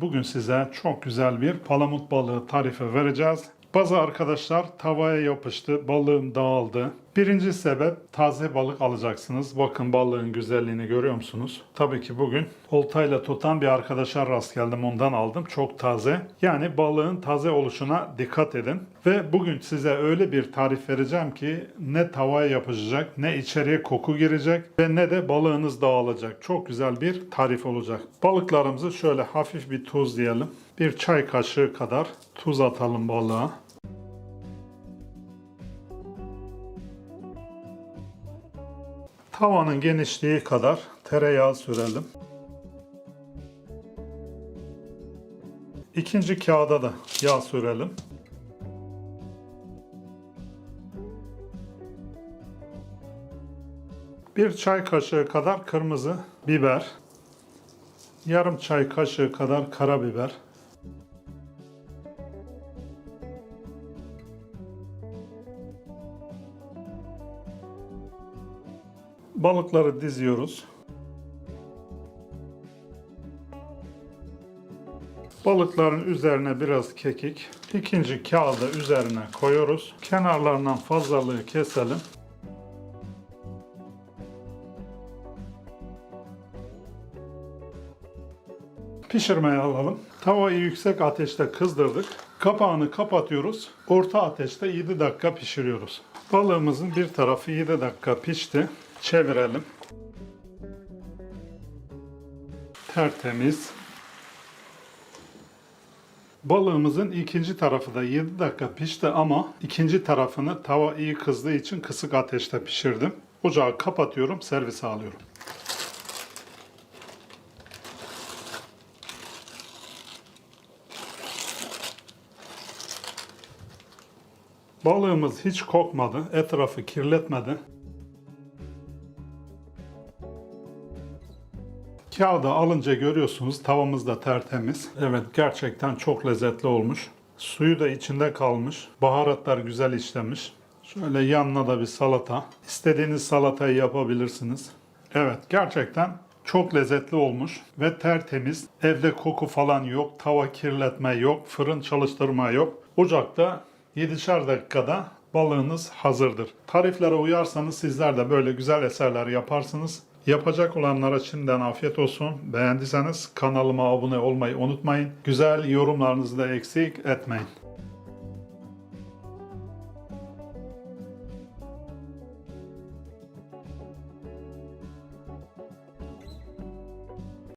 Bugün size çok güzel bir palamut balığı tarifi vereceğiz. Bazı arkadaşlar tavaya yapıştı, balığım dağıldı. Birinci sebep taze balık alacaksınız. Bakın balığın güzelliğini görüyor musunuz? Tabii ki bugün oltayla tutan bir arkadaşa rast geldim ondan aldım. Çok taze. Yani balığın taze oluşuna dikkat edin. Ve bugün size öyle bir tarif vereceğim ki ne tavaya yapışacak, ne içeriye koku girecek ve ne de balığınız dağılacak. Çok güzel bir tarif olacak. Balıklarımızı şöyle hafif bir tuz diyelim. Bir çay kaşığı kadar tuz atalım balığa. Tavanın genişliği kadar tereyağı sürelim. İkinci kağıda da yağ sürelim. Bir çay kaşığı kadar kırmızı biber, yarım çay kaşığı kadar karabiber, balıkları diziyoruz. Balıkların üzerine biraz kekik, ikinci kağıdı üzerine koyuyoruz. Kenarlarından fazlalığı keselim. Pişirmeye alalım. Tavayı yüksek ateşte kızdırdık. Kapağını kapatıyoruz. Orta ateşte 7 dakika pişiriyoruz. Balığımızın bir tarafı 7 dakika pişti. Çevirelim. Tertemiz. Balığımızın ikinci tarafı da 7 dakika pişti ama ikinci tarafını tava iyi kızdığı için kısık ateşte pişirdim. Ocağı kapatıyorum, servise alıyorum. Balığımız hiç kokmadı, etrafı kirletmedi. Kağıda alınca görüyorsunuz tavamız da tertemiz. Evet gerçekten çok lezzetli olmuş. Suyu da içinde kalmış. Baharatlar güzel işlemiş. Şöyle yanına da bir salata. İstediğiniz salatayı yapabilirsiniz. Evet gerçekten çok lezzetli olmuş ve tertemiz. Evde koku falan yok, tava kirletme yok, fırın çalıştırma yok. Ocakta 7'şer dakikada balığınız hazırdır. Tariflere uyarsanız sizler de böyle güzel eserler yaparsınız. Yapacak olanlara şimdiden afiyet olsun. Beğendiyseniz kanalıma abone olmayı unutmayın. Güzel yorumlarınızı da eksik etmeyin.